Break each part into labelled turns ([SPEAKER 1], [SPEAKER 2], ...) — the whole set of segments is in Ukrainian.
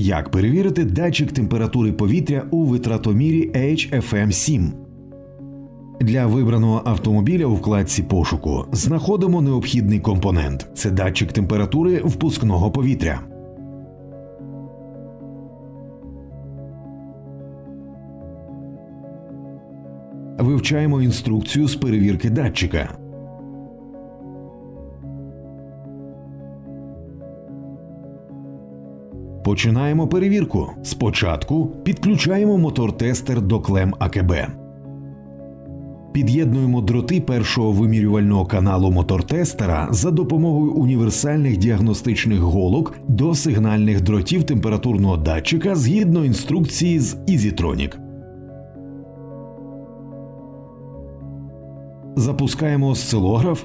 [SPEAKER 1] Як перевірити датчик температури повітря у витратомірі HFM7? Для вибраного автомобіля у вкладці пошуку знаходимо необхідний компонент це датчик температури впускного повітря. Вивчаємо інструкцію з перевірки датчика. Починаємо перевірку. Спочатку підключаємо мотор-тестер до клем АКБ. Під'єднуємо дроти першого вимірювального каналу мотор-тестера за допомогою універсальних діагностичних голок до сигнальних дротів температурного датчика згідно інструкції з EasyTronic. Запускаємо осцилограф.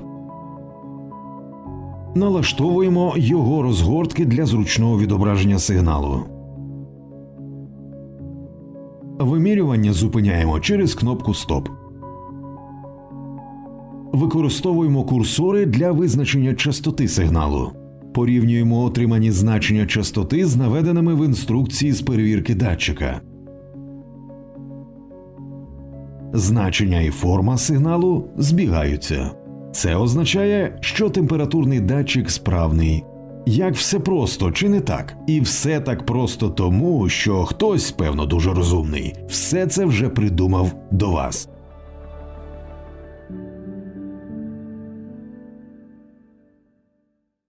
[SPEAKER 1] Налаштовуємо його розгортки для зручного відображення сигналу. Вимірювання зупиняємо через кнопку Стоп. Використовуємо курсори для визначення частоти сигналу. Порівнюємо отримані значення частоти з наведеними в інструкції з перевірки датчика. Значення і форма сигналу збігаються. Це означає, що температурний датчик справний. Як все просто, чи не так? І все так просто тому, що хтось, певно, дуже розумний, все це вже придумав до вас.